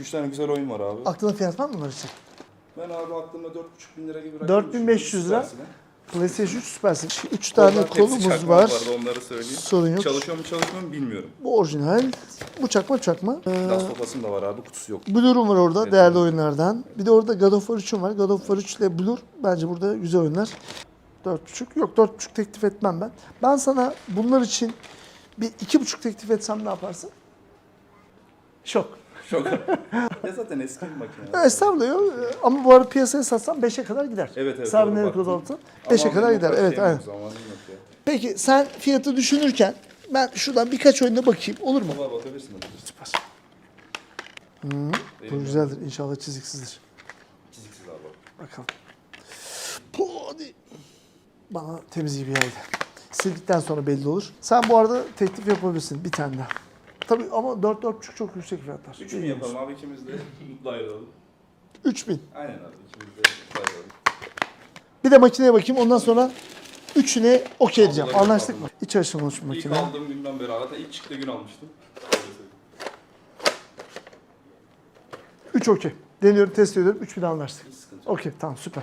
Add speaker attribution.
Speaker 1: 2-3 tane güzel oyun var abi.
Speaker 2: Aklında fiyat var mı bunlar için?
Speaker 1: Ben abi aklımda 4,5 bin lira gibi rakam
Speaker 2: 4500 lira.
Speaker 1: düşünüyorum.
Speaker 2: PlayStation 3 süpersin. 3
Speaker 1: Oradan
Speaker 2: tane
Speaker 1: tepsi
Speaker 2: kolumuz
Speaker 1: çakmak
Speaker 2: var.
Speaker 1: onları söyleyeyim.
Speaker 2: Sorun yok.
Speaker 1: Çalışıyor mu çalışmıyor mu bilmiyorum.
Speaker 2: Bu orijinal. Bu çakma çakma. Ee,
Speaker 1: Last of Us'ın da var abi kutusu yok.
Speaker 2: Blur'um var orada
Speaker 1: Evet,
Speaker 2: değerli
Speaker 1: evet.
Speaker 2: oyunlardan. Bir de orada God of War 3'üm var. God of War 3 ile Blur bence burada güzel oyunlar. 4.5 yok 4.5 teklif etmem ben. Ben sana bunlar için bir 2.5 teklif etsem ne yaparsın? Şok.
Speaker 1: Şok. ya zaten eski bir makine.
Speaker 2: Estağfurullah yok. Ama bu arada piyasaya satsam 5'e kadar gider.
Speaker 1: Evet evet. Baktın.
Speaker 2: Rodolf'tan
Speaker 1: Ama
Speaker 2: 5'e kadar gider. Evet aynen. Peki sen fiyatı düşünürken ben şuradan birkaç oyuna bakayım olur mu?
Speaker 1: Baba bakabilirsin.
Speaker 2: Süper.
Speaker 1: Benim
Speaker 2: Bu güzeldir. İnşallah çiziksizdir.
Speaker 1: Çiziksiz abi.
Speaker 2: Bakalım. Hadi. Bana temiz gibi geldi. Sildikten sonra belli olur. Sen bu arada teklif yapabilirsin bir tane daha. Tabii ama 4-4,5 çok yüksek fiyatlar.
Speaker 1: 3 mü yapalım abi ikimiz de mutlu ayrılalım.
Speaker 2: 3000.
Speaker 1: Aynen abi ikimiz de mutlu ayrılalım.
Speaker 2: Bir de makineye bakayım ondan sonra üçüne okey diyeceğim.
Speaker 1: Vallahi
Speaker 2: Anlaştık mı?
Speaker 1: aldım.
Speaker 2: İç açılmış
Speaker 1: İlk
Speaker 2: makine.
Speaker 1: aldığım günden beri hatta ilk çıktığı gün almıştım.
Speaker 2: 3 okey. Deniyorum, test ediyorum. 3000 anlaştık.
Speaker 1: Hiç sıkıntı yok.
Speaker 2: Okey, tamam süper.